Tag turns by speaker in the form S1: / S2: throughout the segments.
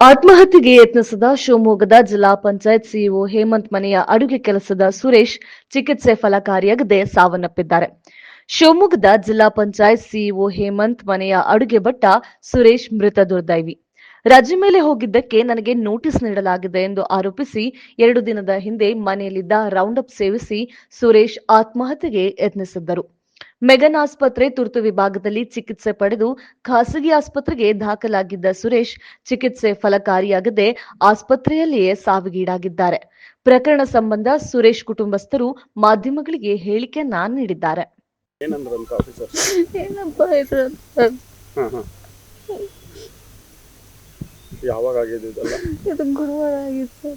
S1: ಆತ್ಮಹತ್ಯೆಗೆ ಯತ್ನಿಸಿದ ಶಿವಮೊಗ್ಗದ ಜಿಲ್ಲಾ ಪಂಚಾಯತ್ ಸಿಇಒ ಹೇಮಂತ್ ಮನೆಯ ಅಡುಗೆ ಕೆಲಸದ ಸುರೇಶ್ ಚಿಕಿತ್ಸೆ ಫಲಕಾರಿಯಾಗದೆ ಸಾವನ್ನಪ್ಪಿದ್ದಾರೆ. ಶಿವಮೊಗ್ಗದ ಜಿಲ್ಲಾ ಪಂಚಾಯತ್ ಸಿಇಒ ಹೇಮಂತ್ ಮನೆಯ ಅಡುಗೆ ಭಟ್ಟ ಸುರೇಶ್ ಮೃತ ದುರ್ದೈವಿ. ರಜೆ ಮೇಲೆ ಹೋಗಿದ್ದಕ್ಕೆ ನನಗೆ ನೋಟಿಸ್ ನೀಡಲಾಗಿದೆ ಎಂದು ಆರೋಪಿಸಿ ಎರಡು ದಿನದ ಹಿಂದೆ ಮನೆಯಲ್ಲಿದ್ದ ರೌಂಡ್ ಅಪ್ ಸೇವಿಸಿ ಸುರೇಶ್ ಆತ್ಮಹತ್ಯೆಗೆ ಯತ್ನಿಸಿದ್ದರು. ಮೆಗನ್ ಆಸ್ಪತ್ರೆ ತುರ್ತು ವಿಭಾಗದಲ್ಲಿ ಚಿಕಿತ್ಸೆ ಪಡೆದು ಖಾಸಗಿ ಆಸ್ಪತ್ರೆಗೆ ದಾಖಲಾಗಿದ್ದ ಸುರೇಶ್ ಚಿಕಿತ್ಸೆ ಫಲಕಾರಿಯಾಗದೆ ಆಸ್ಪತ್ರೆಯಲ್ಲಿಯೇ ಸಾವಿಗೀಡಾಗಿದ್ದಾರೆ. ಪ್ರಕರಣ ಸಂಬಂಧ ಸುರೇಶ್ ಕುಟುಂಬಸ್ಥರು ಮಾಧ್ಯಮಗಳಿಗೆ ಹೇಳಿಕೆಯನ್ನ ನೀಡಿದ್ದಾರೆ.
S2: ಯಾವಾಗ ಆಗಿದೆ
S3: ಇದು ಗುರುವಾರ ಆಗಿತ್ತು.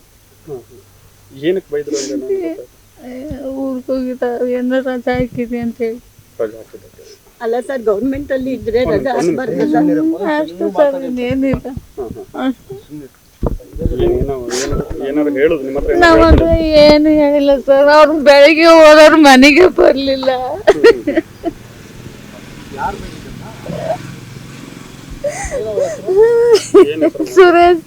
S2: ಹಾ ಹಾ ಏನಕ್ಕೆ ಬೈದ್ರು.
S3: ಊರಿಗೆ ಹೋಗಿದ್ದ ಏನಾರ ರಜಾ ಹಾಕಿದೆ ಅಂತ ಹೇಳಿ.
S4: ಅಲ್ಲ ಸರ್ ಗೌರ್ಮೆಂಟ್ ಅಲ್ಲಿ ಇದ್ರೆ ರಜಾ ಹಾಕ್ಬಾರ್ದಲ್ಲ
S3: ಅಷ್ಟು ಸರ್ ಇನ್ನೇನಿಲ್ಲ
S2: ಏನೋ
S3: ಹೇಳಿಲ್ಲ ಸರ್ ಅವ್ರು ಬೆಳಿಗ್ಗೆ ಹೋದವ್ರು ಮನೆಗೆ ಬರ್ಲಿಲ್ಲ? ಸುರೇಶ್.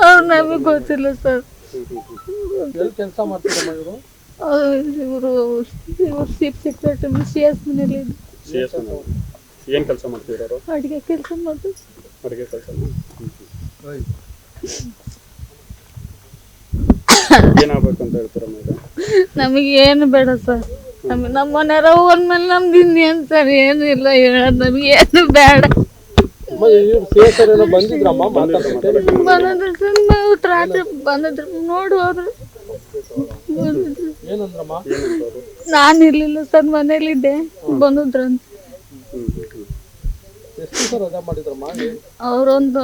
S3: ಅವ್ರು ನಮಗೆ ಗೊತ್ತಿಲ್ಲ ಸರ್.
S5: ಕೆಲಸ ಮಾಡ್ತಿದ್ದಮ್ಮ ಇವರು
S3: ಇವರು ಚೀಫ್ ಸೆಕ್ರೆಟರಿ ಸಿ ಎಸ್ ಮನೇಲಿ
S2: ಸಿ ಎಸ್ ಏನ್ ಕೆಲಸ ಮಾಡ್ತಿದ್ರು
S3: ಅಡುಗೆ ಕೆಲಸ ಮಾಡೋದು.
S2: ಅಡುಗೆ ಕೆಲಸ ಏನಾಗಬೇಕು ಅಂತ ಹೇಳ್ತೀರಮ್ಮ ಈಗ
S3: ನಮಗೆ ಏನು ಬೇಡ ಸರ್. ನಮ್ಮ ನಮ್ಮ ಮನೆಯವ್ರ ಹೋದ್ಮೇಲೆ ನಮ್ದು ಇನ್ನೇನು ಸರ್ ಏನು ಇಲ್ಲ ಹೇಳೋದು ನಮಗೆ ಏನು ಬೇಡ. ಬಂದಿದ್ರು ಸರ್ ನಾವು ರಾತ್ರಿ ಬಂದಿದ್ರು. ನೋಡಿ ಹೋದ್ರು ನಾನು ಇರ್ಲಿಲ್ಲ ಸರ್ ಮನೇಲಿದ್ದೆ ಬಂದಿದ್ರಂತ. ಅವ್ರೊಂದು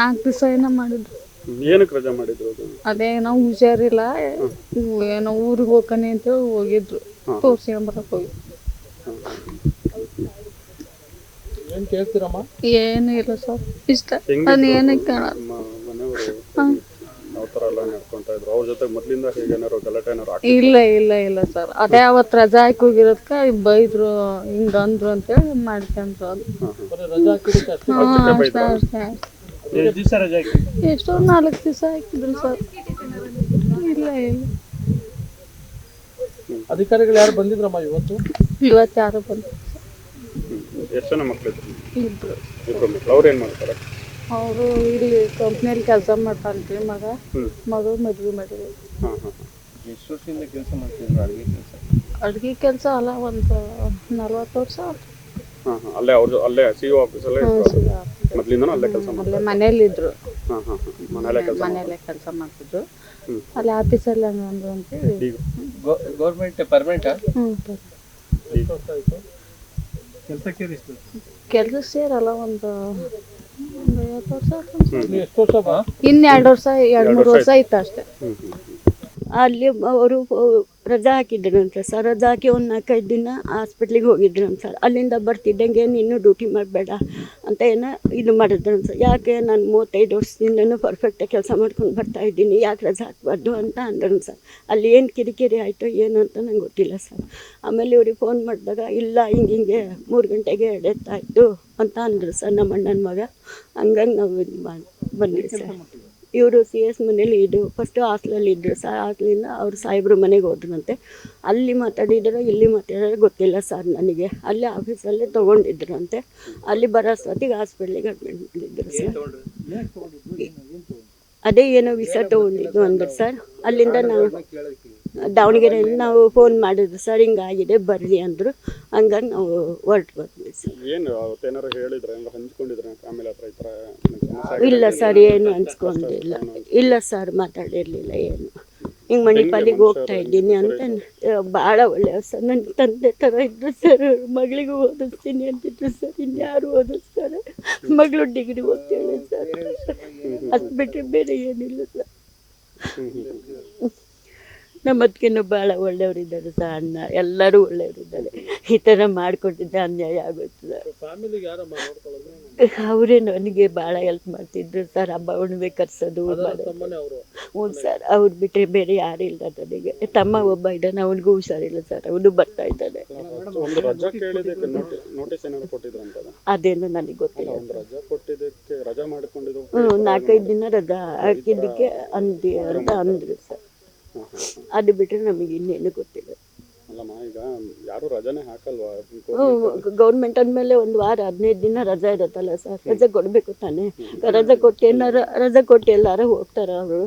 S3: ನಾಲ್ಕು ದಿವಸ ಏನೋ ಮಾಡಿದ್ರು.
S2: ಏನಕ್ಕೆ ರಜಾ ಮಾಡಿದ್ರು ಅದು?
S3: ಏನೋ ಹುಷಾರಿಲ್ಲ ಏನೋ ಊರಿಗೆ ಹೋಗ್ಕನಿ ಅಂತ ಹೇಳಿ ಹೋಗಿದ್ರು. ಬರಕ್ ಹೋಗಿ.
S5: ಏನ್ ಕೇಳ್ತೀರಮ್ಮ?
S3: ಏನು ಇಲ್ಲ ಸರ್ ಇಷ್ಟ. ಏನಕ್ಕೆ ಕಾಣಲ್ಲ
S2: ಎಲ್ಲ ಇದ್ರು. ಅವ್ರ ಜೊತೆ ಮೊದ್ಲಿಂದ ಹೇಗೆ ಏನಾರು ಗಲಾಟೆ ಏನಾರು ಆಗ್ತಿತ್ತು?
S3: ಇಲ್ಲ ಇಲ್ಲ ಇಲ್ಲ ಸರ್ ಅದೇ ಅವತ್ತು ರಜಾ ಹಾಕಿ ಹೋಗಿರೋದ್ಕ ಬೈದ್ರು ಹಿಂಗ ಅಂದ್ರು ಅಂತೇಳಿ ಮಾಡ್ಕೊಂಡ್ರು ಅದು
S5: ಹಾಕಿದಕ್ಕೆ ಅಷ್ಟೇ?
S3: ಅಷ್ಟೇ ಎಷ್ಟೋ ನಾಲ್ಕು ದಿವಸ ಹಾಕಿದ್ರು ಸರ್ ಇಲ್ಲ ಇಲ್ಲ.
S5: ಅಧಿಕಾರಿಗಳು ಯಾರು ಬಂದಿದ್ರಮ್ಮ ಇವತ್ತು?
S3: ಇವತ್ತು ಯಾರು
S2: ಬಂದ್ರು. ಎಷ್ಟು ಜನ ಮಕ್ಕಳಿದ್ರು
S3: ಇದ್ರು
S2: ಇಬ್ರು ಮಕ್ಳು. ಅವ್ರು ಏನ್ ಮಾಡ್ತಾರೆ?
S3: ಅವರು ಇಲ್ಲಿ ಕಂಪ್ನಿಯಲ್ಲಿ ಕೆಲಸ ಮಾಡ್ತಾನ್ರಿ ಮಗ. ಮಗಳು ಮದ್ವೆ ಮಾಡಿದ್ರು
S2: ಹಾಂ ಹಾಂ
S5: ಎಷ್ಟು ವರ್ಷದಿಂದ ಕೆಲಸ ಮಾಡ್ತಿದ್ರು ಅಡುಗೆ ಕೆಲಸ?
S3: ಅಡ್ಗೆ ಕೆಲಸ ಅಲ್ಲ ಒಂದು ನಲ್ವತ್ತು ವರ್ಷ ಆಯ್ತು.
S2: ಹಾಂ ಹಾಂ ಅಲ್ಲೇ ಅವ್ರ ಅಲ್ಲೇ ಸಿ ಒ ಆಫೀಸಲ್ಲೇ ಅವ್ರು. ಅಲ್ಲೇ ಕೆಲಸ ಮಾಡ್ತಾರೆ
S3: ಅಲ್ಲೇ ಮನೇಲಿ ಇದ್ರು.
S2: ಹಾಂ ಹಾಂ ಹಾಂ ಕೆಲಸ
S3: ಮನೆಯಲ್ಲೇ ಕೆಲಸ ಮಾಡ್ತಿದ್ರು.
S2: ಅಲ್ಲೇ
S3: ಅಲ್ಲಿ ಆಫೀಸಲ್ಲಿ ಹಂಗಂದ್ರು ಅಂತೇಳಿ
S5: ಗೌರ್ಮೆಂಟ್ ಪರ್ಮನೆಂಟ್
S3: ಕೆಲಸ ಸೇರಲ್ಲ ಒಂದು ಒಂದು ಎರಡು ವರ್ಷ ಎರಡು ಮೂರು ವರ್ಷ ಆಯ್ತು ಅಷ್ಟೇ.
S4: ಅಲ್ಲಿ ಅವರು ರಜಾ ಹಾಕಿದ್ರಂತೆ ಸರ್. ರಜಾ ಹಾಕಿ ಒಂದು ನಾಲ್ಕೈದು ದಿನ ಹಾಸ್ಪಿಟ್ಲಿಗೆ ಹೋಗಿದ್ರಂತೆ ಸರ್. ಅಲ್ಲಿಂದ ಬರ್ತಿದ್ದಂಗೆ ನೀನು ಡ್ಯೂಟಿ ಮಾಡಬೇಡ ಅಂತ ಏನು ಇದು ಮಾಡಿದ್ರಂತೆ ಸರ್. ಯಾಕೆ ನಾನು ಮೂವತ್ತೈದು ವರ್ಷದಿಂದನೂ ಪರ್ಫೆಕ್ಟಾಗಿ ಕೆಲಸ ಮಾಡ್ಕೊಂಡು ಬರ್ತಾ ಇದ್ದೀನಿ. ಯಾಕೆ ರಜಾ ಹಾಕ್ಬಾರ್ದು ಅಂತ ಅಂದ್ರಂತೆ ಸರ್. ಅಲ್ಲಿ ಏನು ಕಿರಿಕಿರಿ ಆಯಿತು ಏನು ಅಂತ ನಂಗೆ ಗೊತ್ತಿಲ್ಲ ಸರ್. ಆಮೇಲೆ ಇವ್ರಿಗೆ ಫೋನ್ ಮಾಡಿದಾಗ, ಇಲ್ಲ ಹಿಂಗೆ ಹಿಂಗೆ ಮೂರು ಗಂಟೆಗೆ ಡೆತ್ ಆಯಿತು ಅಂತ ಅಂದರು ಸರ್ ನಮ್ಮ ಅಣ್ಣನ ಮಗ. ಹಂಗಾಗಿ ನಾವು ಇದು ಮಾಡಿ ಬಂದ್ವಿ ಸರ್. ಇವರು ಸಿ ಎಸ್ ಮನೇಲಿ ಇದು ಫಸ್ಟು ಹಾಸ್ಟ್ಲಲ್ಲಿ ಇದ್ದರು ಸರ್ ಹಾಸ್ಲಿಂದ ಅವ್ರು ಸಾಹೇಬ್ರ ಮನೆಗೆ ಹೋದ್ರಂತೆ. ಅಲ್ಲಿ ಮಾತಾಡಿದಾರೋ ಇಲ್ಲಿ ಮಾತಾಡಿದ್ರೆ ಗೊತ್ತಿಲ್ಲ ಸರ್ ನನಗೆ. ಅಲ್ಲಿ ಆಫೀಸಲ್ಲೇ ತೊಗೊಂಡಿದ್ರಂತೆ. ಅಲ್ಲಿ ಬರೋ ಅಷ್ಟೊತ್ತಿಗೆ ಹಾಸ್ಪಿಟ್ಲಿಗೆ ಅಡ್ಮಿಟ್ ಮಾಡಿದ್ರು ಸರ್. ಅದೇ ಏನೋ ವಿಷ ತೊಗೊಂಡಿದ್ದು ಅಂದರು ಸರ್. ಅಲ್ಲಿಂದ ನಾವು ದಾವಣಗೆರೆಯಲ್ಲಿ ನಾವು ಫೋನ್ ಮಾಡಿದ್ರು ಸರ್ ಹಿಂಗಾಗಿದೆ ಬರ್ರಿ ಅಂದರು. ಹಂಗಾಗಿ ನಾವು ಹೊರಟು ಬಂದ್ವಿ ಸರ್
S2: ಏನು ಅವತ್ತೇನಾರು ಹೇಳಿದ್ರೆ ಅಂದ್ರೆ ಹಂಚ್ಕೊಂಡಿದ್ರೆ? ಫ್ಯಾಮಿಲಿ ಹತ್ರ ಈ ಥರ ನಂಗ್ ಸಮಸ್ಯೆ ಆಗಿದೆ
S4: ಇಲ್ಲ ಸರ್ ಏನು ಅನ್ಸ್ಕೊಂಡಿಲ್ಲ. ಇಲ್ಲ ಸರ್ ಮಾತಾಡಿರಲಿಲ್ಲ ಏನು. ಹಿಂಗೆ ಮಣಿಪಾಲಿಗೆ ಹೋಗ್ತಾ ಇದ್ದೀನಿ ಅಂತ ಭಾಳ ಒಳ್ಳೆಯ ಸರ್ ನನ್ನ ತಂದೆ ಥರ ಇದ್ರು ಸರ್. ಮಗಳಿಗೂ ಓದಿಸ್ತೀನಿ ಅಂತಿದ್ರು ಸರ್. ಇನ್ಯಾರು ಓದಿಸ್ತಾರೆ? ಮಗಳು ಡಿಗ್ರಿ ಓದ್ತಾಳೆ ಸರ್. ಅದು ಬಿಟ್ಟರೆ ಬೇರೆ ಏನಿಲ್ಲ ಸರ್. ನಮ್ಮ ಅದಕ್ಕಿನ್ನೂ ಭಾಳ ಒಳ್ಳೆಯವರಿದ್ದಾರೆ ಸಹ ಅಣ್ಣ. ಎಲ್ಲರೂ ಒಳ್ಳೆಯವರಿದ್ದಾರೆ. ಈ ಥರ ಮಾಡಿಕೊಟ್ಟಿದ್ದೆ ಅನ್ಯಾಯ ಆಗುತ್ತೆ ಸರ್.
S5: ಫ್ಯಾಮಿಲಿಗೆ ಯಾರಮ್ಮ ನೋಡ್ಕೊಳ್ಳೋದು?
S4: ಅವರೇ ನನಗೆ ಭಾಳ ಹೆಲ್ಪ್ ಮಾಡ್ತಿದ್ರು ಸರ್. ಹಬ್ಬ ಹುಣ್ಣಿಮೆ ಕರ್ಸೋದು
S5: ತಮ್ಮನೇ ಅವರು?
S4: ಹ್ಞೂ ಸರ್ ಅವ್ರು ಬಿಟ್ಟರೆ ಬೇರೆ ಯಾರು ಇಲ್ಲ ನನಗೆ. ತಮ್ಮ ಒಬ್ಬ ಇದ್ದಾನೆ ಅವನಿಗೂ ಹುಷಾರಿಲ್ಲ ಸರ್. ಅವನು ಬರ್ತಾ ಇದ್ದಾನೆ. ಅದೇನು ನನಗೆ ಗೊತ್ತಿಲ್ಲ.
S2: ಒಂದು ರಜಾ ಕೊಟ್ಟಿದ್ದಕ್ಕೆ ರಜಾ ಮಾಡ್ಕೊಂಡಿದ್ದು
S4: ಹ್ಞೂ ನಾಲ್ಕೈದು ದಿನ ರಜಾ ಹಾಕಿದ್ದಕ್ಕೆ ಅಂದಿ ಅಂತ ಅಂದರು ಸರ್. ಅದು ಬಿಟ್ಟರೆ ನಮಗೆ ಇನ್ನೇನು ಗೊತ್ತಿಲ್ಲ.
S2: ಯಾರು ರಜಾನೇ ಹಾಕಲ್ವಾ?
S4: ಗೌರ್ಮೆಂಟ್ ಅಂದಮೇಲೆ ಒಂದು ವಾರ ಹದಿನೈದು ದಿನ ರಜಾ ಇರುತ್ತಲ್ಲ ಸರ್? ರಜೆ ಕೊಡ್ಬೇಕು ತಾನೇ? ರಜೆ ಕೊಟ್ಟು ಏನಾರ ರಜೆ ಕೊಟ್ಟು ಎಲ್ಲಾರ ಹೋಗ್ತಾರ ಅವರು?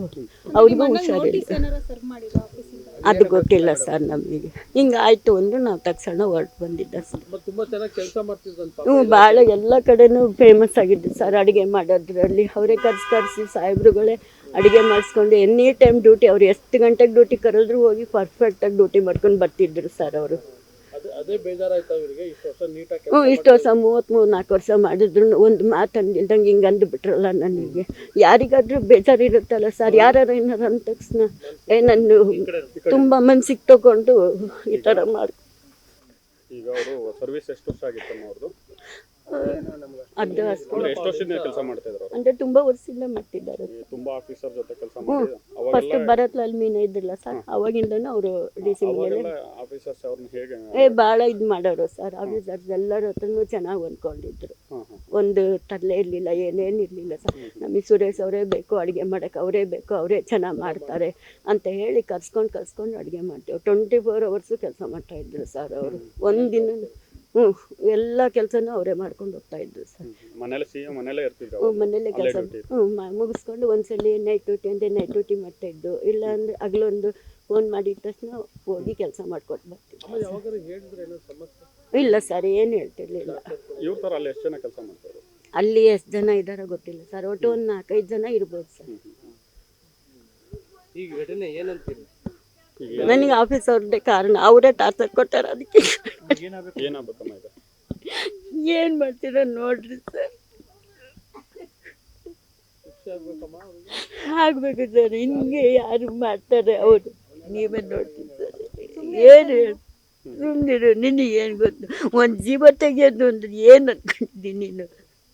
S4: ಅವ್ರಿಗೂ ಹುಷಾರಿಲ್ಲ. ಅದು ಗೊತ್ತಿಲ್ಲ ಸರ್ ನಮಗೆ. ಹಿಂಗಾಯ್ತು ಅಂದ್ರೆ ನಾವು ತಕ್ಷಣ ಹೊರಟು ಬಂದಿದ್ದ ಸರ್. ಹ್ಞೂ ಭಾಳ ಎಲ್ಲ ಕಡೆನೂ ಫೇಮಸ್ ಆಗಿದ್ದು ಸರ್ ಅಡುಗೆ ಮಾಡೋದ್ರಲ್ಲಿ. ಅವರೇ ಕರ್ಸಿ ಕರೆಸಿ ಸಾಹೇಬ್ರುಗಳೇ ಅಡುಗೆ ಮಾಡಿಸ್ಕೊಂಡು ಎನಿ ಟೈಮ್ ಡ್ಯೂಟಿ ಅವ್ರು ಎಷ್ಟು ಗಂಟೆಗೆ ಡ್ಯೂಟಿ ಕರೆದ್ರು ಹೋಗಿ ಪರ್ಫೆಕ್ಟಾಗಿ ಡ್ಯೂಟಿ ಮಾಡ್ಕೊಂಡು ಬರ್ತಿದ್ರು ಸರ್ ಅವರು.
S5: ಇವರಿಗೆ ಇಷ್ಟು ವರ್ಷ ಮೂವತ್ತ್
S4: ಹ್ಞೂ ಇಷ್ಟು ವರ್ಷ ಮೂವತ್ತ್ಮೂರು ನಾಲ್ಕು ವರ್ಷ ಮಾಡಿದ್ರು ಒಂದು ಮಾತು ಅಂದಿಲ್ದಂಗೆ ಹಿಂಗೆ ಅಂದ್ಬಿಟ್ರಲ್ಲ ನನಗೆ. ಯಾರಿಗಾದ್ರೂ ಬೇಜಾರಿರುತ್ತಲ್ಲ ಸರ್ ಯಾರು ಏನಾರು ಅಂದ ತಕ್ಷಣ ಏ ನನ್ನ ತುಂಬ ಮನ್ಸಿಗೆ ತಗೊಂಡು ಈ ಥರ ಮಾಡಿ
S2: ಅವರು ಎಷ್ಟು
S4: ಅದು
S2: ಅಂದ್ರೆ ಎಷ್ಟು ವರ್ಷದಿಂದ ಕೆಲಸ ಮಾಡ್ತಾ ಇದ್ರು ಅವರು?
S4: ಅಂದರೆ ತುಂಬ ವರ್ಷದಿಂದ ಮಾಡ್ತಿದ್ದಾರೆ.
S2: ತುಂಬಾ ಆಫೀಸರ್ ಜೊತೆ ಕೆಲಸ ಮಾಡಿ
S4: ಫಸ್ಟ್
S2: ಅವಾಗೆಲ್ಲ
S4: ಭರತ್ ಲಾಲ್ ಮೀನ ಇದ್ರಲ್ಲ ಸರ್ ಅವಾಗಿಂದನೂ ಅವರು ಡಿಸಿ ಸಿ ಇದ್
S2: ಅವಾಗೆಲ್ಲ ಆಫೀಸರ್ಸ್ ಅವ್ರನ್ನ ಹೇಗೆ
S4: ಏ ಭಾಳ ಇದು ಮಾಡೋರು ಸರ್ ಆಫೀಸರ್ಸ್ ಎಲ್ಲರ ಹತ್ರನೂ ಚೆನ್ನಾಗಿ ಹೊಂದ್ಕೊಂಡಿದ್ರು.
S2: ಹಾ ಹಾ
S4: ಒಂದು ತರಲೆ ಇರಲಿಲ್ಲ ಏನೇನು ಇರಲಿಲ್ಲ ಸರ್ ನಮಗೆ ಸುರೇಶ್ ಅವರೇ ಬೇಕು ಅಡುಗೆ ಮಾಡಕ್ ಅವರೇ ಬೇಕು ಅವರೇ ಚೆನ್ನಾಗಿ ಮಾಡ್ತಾರೆ ಅಂತ ಹೇಳಿ ಕರ್ಸ್ಕೊಂಡು ಕರ್ಸ್ಕೊಂಡು ಅಡುಗೆ ಮಾಡ್ತೇವೆ. ಟ್ವೆಂಟಿ ಫೋರ್ ಅವರ್ಸು ಕೆಲಸ ಮಾಡ್ತಾಯಿದ್ರು ಸರ್ ಅವರು. ಒಂದಿನ ಹ್ಞೂ ಎಲ್ಲ ಕೆಲಸನೂ ಅವರೇ ಮಾಡ್ಕೊಂಡು ಹೋಗ್ತಾ ಇದ್ರು ಸರ್.
S2: ಮನೇಲಿ ಸಿ ಮನೇಲೇ ಇರ್ತಿದ್ರು
S4: ಹ್ಞೂ. ಮನೇಲೆ ಕೆಲಸ. ಹ್ಞೂ ಮುಗಿಸ್ಕೊಂಡು ಒಂದ್ಸಲಿ ನೈಟ್ ಡ್ಯೂಟಿ ಅಂದ್ರೆ ನೈಟ್ ಡ್ಯೂಟಿ ಮಾಡ್ತಾಯಿದ್ದು ಇಲ್ಲ ಅಂದ್ರೆ ಹಗಲೊಂದು ಫೋನ್ ಮಾಡಿದ ತಕ್ಷಣ ಹೋಗಿ ಕೆಲಸ ಮಾಡ್ಕೊಂಡು ಬರ್ತೀವಿ
S5: ಯಾವಾಗಾರು ಹೇಳಿದ್ರೆ ಏನೋ ಸಮಸ್ಯೆ?
S4: ಇಲ್ಲ ಸರ್ ಏನು ಹೇಳ್ತಿರ್ಲಿಲ್ಲ.
S2: ಇವ್ರ ಅಲ್ಲಿ ಎಷ್ಟು ಜನ ಕೆಲಸ ಮಾಡ್ತಾರೆ?
S4: ಅಲ್ಲಿ ಎಷ್ಟು ಜನ ಇದ್ದಾರೋ ಗೊತ್ತಿಲ್ಲ ಸರ್ ಒಟ್ಟು ಒಂದು ನಾಲ್ಕೈದು ಜನ ಇರ್ಬೋದು ಸರ್.
S5: ಈಗ ಘಟನೆ ಏನಂತೀರಿ?
S4: ನನಗೆ ಆಫೀಸ್ ಅವ್ರದ್ದೇ ಕಾರಣ ಅವರೇ ಟಾರ್ಚರ್ ಕೊಟ್ಟಾರ ಅದಕ್ಕೆ.
S2: ಏನಾಗ್ಬೇಕಮ್ಮ ಈಗ
S4: ಏನು ಮಾಡ್ತೀರ ನೋಡ್ರಿ ಸರ್. ಆಗ್ಬೇಕು ಸರ್ ಹಿಂಗೆ ಯಾರು ಮಾಡ್ತಾರೆ ಅವರು. ನೀವೇ ನೋಡ್ತೀರಿ ಸರ್. ಏನು ಸುಮ್ಮನಿರು ನಿನಗೆ ಏನು ಗೊತ್ತು? ಒಂದು ಜೀವ ತೆಗೆಯೋದು ಅಂದ್ರೆ ಏನು ಅನ್ಕೊಂಡಿದ್ದೀನಿ ನೀನು?